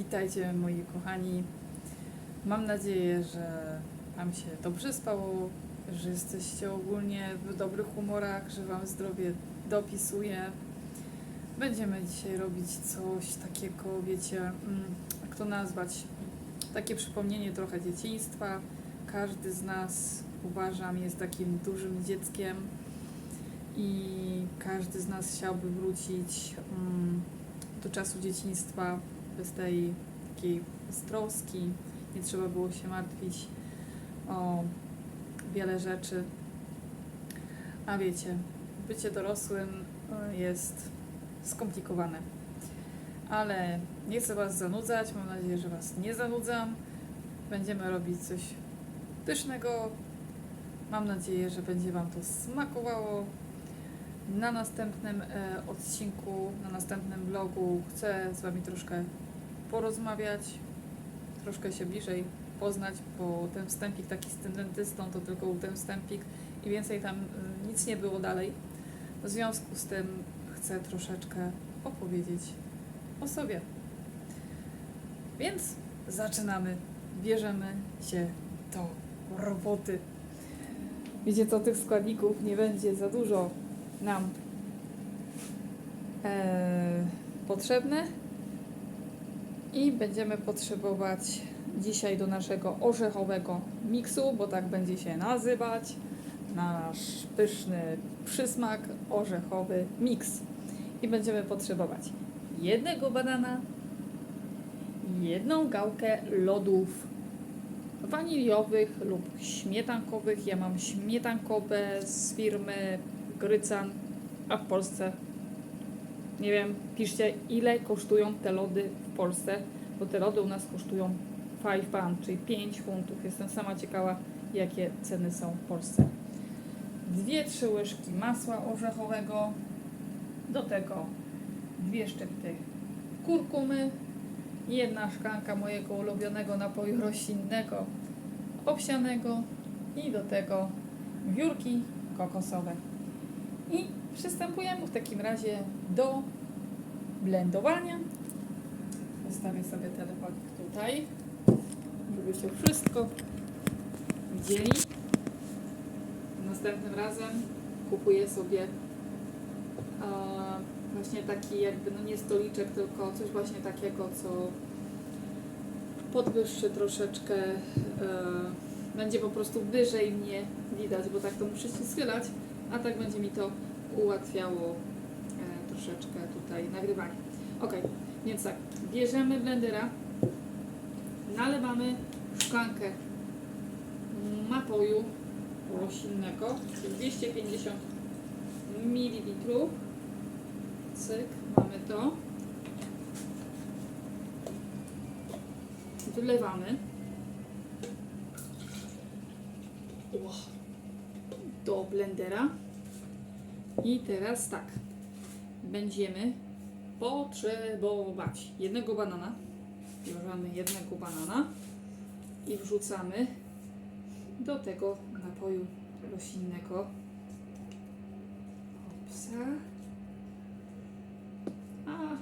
Witajcie moi kochani. Mam nadzieję, że Wam się dobrze spało, że jesteście ogólnie w dobrych humorach, że Wam zdrowie dopisuje. Będziemy dzisiaj robić coś takiego, wiecie, mm, jak to nazwać? Takie przypomnienie trochę dzieciństwa. Każdy z nas, uważam, jest takim dużym dzieckiem i każdy z nas chciałby wrócić mm, do czasu dzieciństwa bez tej takiej troski. Nie trzeba było się martwić o wiele rzeczy. A wiecie, bycie dorosłym y, jest skomplikowane. Ale nie chcę Was zanudzać, mam nadzieję, że Was nie zanudzam. Będziemy robić coś pysznego. Mam nadzieję, że będzie Wam to smakowało. Na następnym e, odcinku, na następnym vlogu chcę z Wami troszkę porozmawiać, troszkę się bliżej poznać, bo ten wstępik taki z tym dentystą to tylko był ten wstępik i więcej tam y, nic nie było dalej. W związku z tym chcę troszeczkę opowiedzieć o sobie. Więc zaczynamy, bierzemy się do roboty. Wiecie co, tych składników nie będzie za dużo nam e, potrzebne i będziemy potrzebować dzisiaj do naszego orzechowego miksu, bo tak będzie się nazywać nasz pyszny przysmak orzechowy miks. I będziemy potrzebować jednego banana, jedną gałkę lodów waniliowych lub śmietankowych. Ja mam śmietankowe z firmy Grycan, a w Polsce nie wiem, piszcie ile kosztują te lody w Polsce, bo te lody u nas kosztują 5 pound, czyli 5 funtów. Jestem sama ciekawa, jakie ceny są w Polsce. Dwie, trzy łyżki masła orzechowego, do tego dwie szczypty kurkumy, jedna szklanka mojego ulubionego napoju roślinnego, owsianego i do tego wiórki kokosowe. I przystępujemy w takim razie do blendowania. Zostawię sobie telefonik tutaj, żebyście wszystko widzieli. Następnym razem kupuję sobie właśnie taki jakby, no nie stoliczek, tylko coś właśnie takiego, co podwyższy troszeczkę, e, będzie po prostu wyżej mnie widać, bo tak to muszę się schylać, a tak będzie mi to ułatwiało e, troszeczkę tutaj nagrywanie. Ok, więc tak, bierzemy blendera, nalewamy szklankę napoju roślinnego, czyli 250 ml. Cyk, mamy to. Wylewamy. Ło. Do blendera. I teraz tak. Będziemy potrzebować jednego banana. Bierzemy jednego banana i wrzucamy do tego napoju roślinnego. Opsa. A,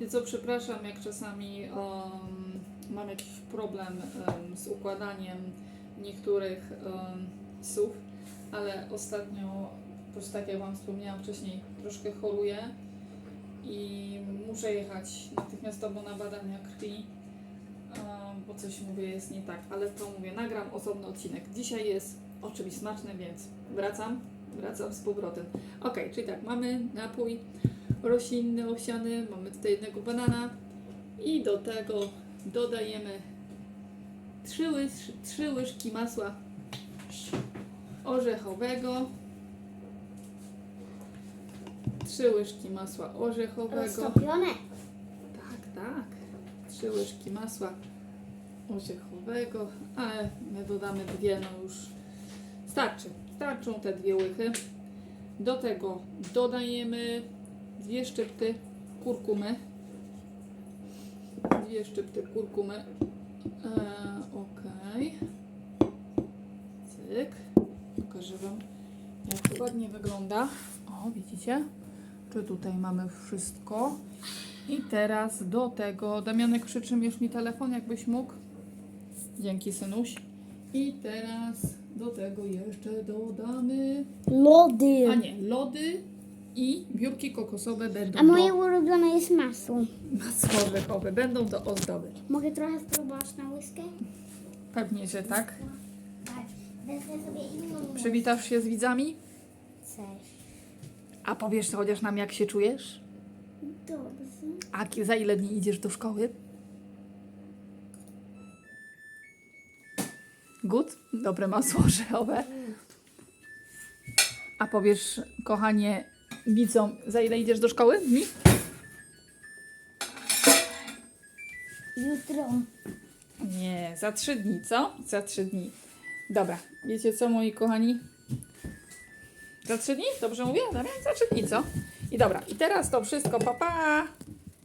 wiecie co, przepraszam, jak czasami um, mam jakiś problem um, z układaniem niektórych um, słów, ale ostatnio, prostu tak jak Wam wspomniałam wcześniej, troszkę choruję i muszę jechać natychmiastowo na badania krwi, bo coś mówię jest nie tak, ale to mówię, nagram osobny odcinek. Dzisiaj jest o czymś smacznym, więc wracam, wracam z powrotem. Ok, czyli tak, mamy napój roślinny, owsiany, mamy tutaj jednego banana i do tego dodajemy trzy łyżki masła orzechowego, trzy łyżki masła orzechowego. Roztopione. Tak, tak. Trzy łyżki masła orzechowego, ale my dodamy dwie, no już starczy. Starczą te dwie łychy. Do tego dodajemy dwie szczypty kurkumy. Dwie szczypty kurkumy. E, ok. Pokażę Wam, jak to ładnie wygląda. O, widzicie? Czy tutaj mamy wszystko? I teraz do tego, Damianek przytrzymujesz mi telefon, jakbyś mógł. Dzięki, synuś. I teraz do tego jeszcze dodamy, Lody. a nie, lody i biurki kokosowe będą A moje do, ulubione jest masło. masło orzechowe, będą do ozdoby. Mogę trochę spróbować na łyskę? Pewnie, że tak. Wezmę sobie inną Przywitasz się z widzami? Cześć. A powiesz chociaż nam, jak się czujesz? Dobrze. A ki- za ile dni idziesz do szkoły? Good? Dobre masło orzechowe. A powiesz, kochanie, widzom, za ile idziesz do szkoły? Dni? Jutro. Nie, za trzy dni, co? Za trzy dni. Dobra, wiecie co, moi kochani? Za trzy dni? Dobrze mówię? Dobra, za trzy dni, co? I dobra, i teraz to wszystko, papa,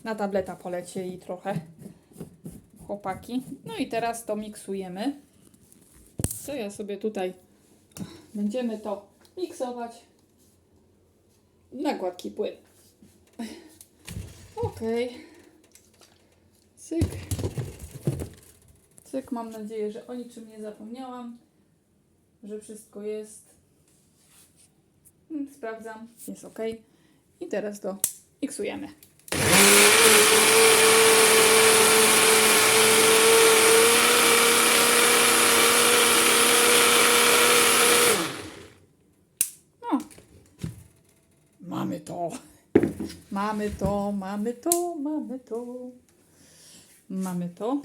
na tableta polecie i trochę chłopaki. No i teraz to miksujemy. Co ja sobie tutaj będziemy to miksować na gładki płyn. Okej. Cyk. Cyk, mam nadzieję, że o niczym nie zapomniałam, że wszystko jest. Mm, Sprawdzam, jest ok. I teraz to miksujemy. No. Mamy to. Mamy to, mamy to, mamy to. Mamy to.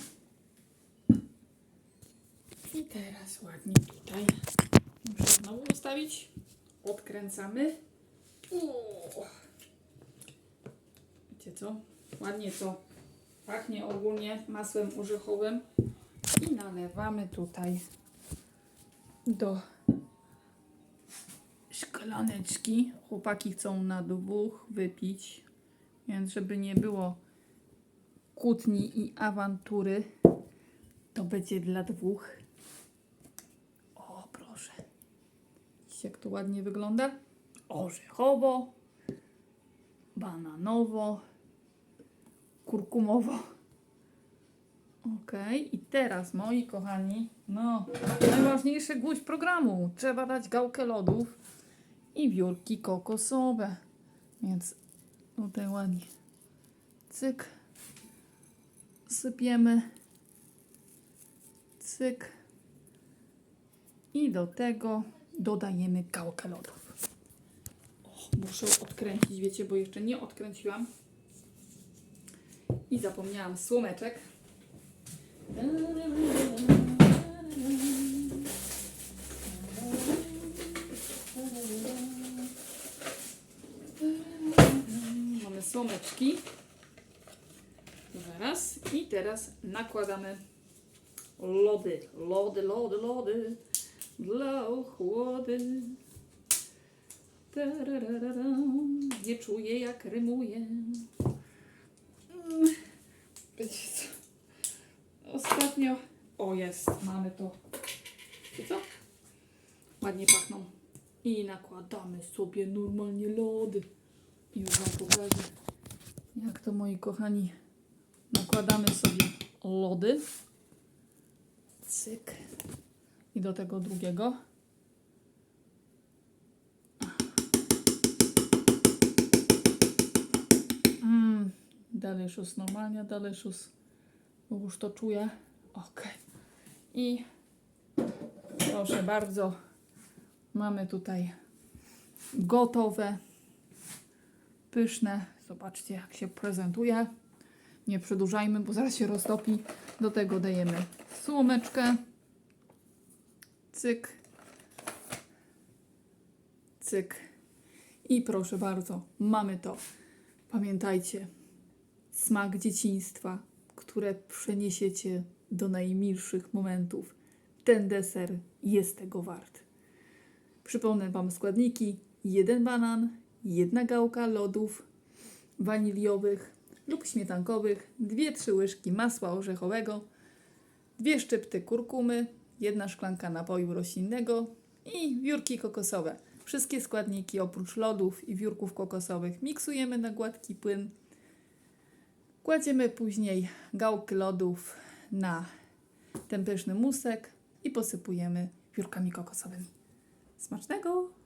I teraz ładnie tutaj muszę znowu ustawić. Odkręcamy. O. Wiecie co? Ładnie to pachnie ogólnie masłem orzechowym. I nalewamy tutaj do szklaneczki. Chłopaki chcą na dwóch wypić, więc żeby nie było kłótni i awantury, to będzie dla dwóch. O, proszę. Jak to ładnie wygląda? Orzechowo, bananowo, kurkumowo. Ok, i teraz, moi kochani, no, najważniejszy gwóźdź programu. Trzeba dać gałkę lodów i wiórki kokosowe. Więc tutaj ładnie. Cyk. Sypiemy. Cyk. I do tego dodajemy gałkę lodów. Muszę odkręcić, wiecie, bo jeszcze nie odkręciłam. I zapomniałam słomeczek. Mamy słomeczki. Zaraz. I teraz nakładamy lody. Lody, lody, lody. Dla ochłody. Nie czuję jak rymuje. Mm. Ostatnio. O jest, mamy to. Wiecie co? Ładnie pachną. I nakładamy sobie normalnie lody. I już Wam pokażę, jak to moi kochani. Nakładamy sobie lody. Cyk. I do tego drugiego. Mm, delicious, normalnie delicious. Już to czuję. Ok. I proszę bardzo, mamy tutaj gotowe, pyszne. Zobaczcie, jak się prezentuje. Nie przedłużajmy, bo zaraz się roztopi. Do tego dajemy słomeczkę. Cyk. Cyk. I proszę bardzo, mamy to. Pamiętajcie, smak dzieciństwa, które przeniesiecie do najmilszych momentów. Ten deser jest tego wart. Przypomnę Wam składniki. Jeden banan, jedna gałka lodów waniliowych lub śmietankowych, dwie trzy łyżki masła orzechowego, dwie szczypty kurkumy, jedna szklanka napoju roślinnego i wiórki kokosowe. Wszystkie składniki oprócz lodów i wiórków kokosowych miksujemy na gładki płyn. Kładziemy później gałki lodów na ten pyszny musek i posypujemy piórkami kokosowymi. Smacznego!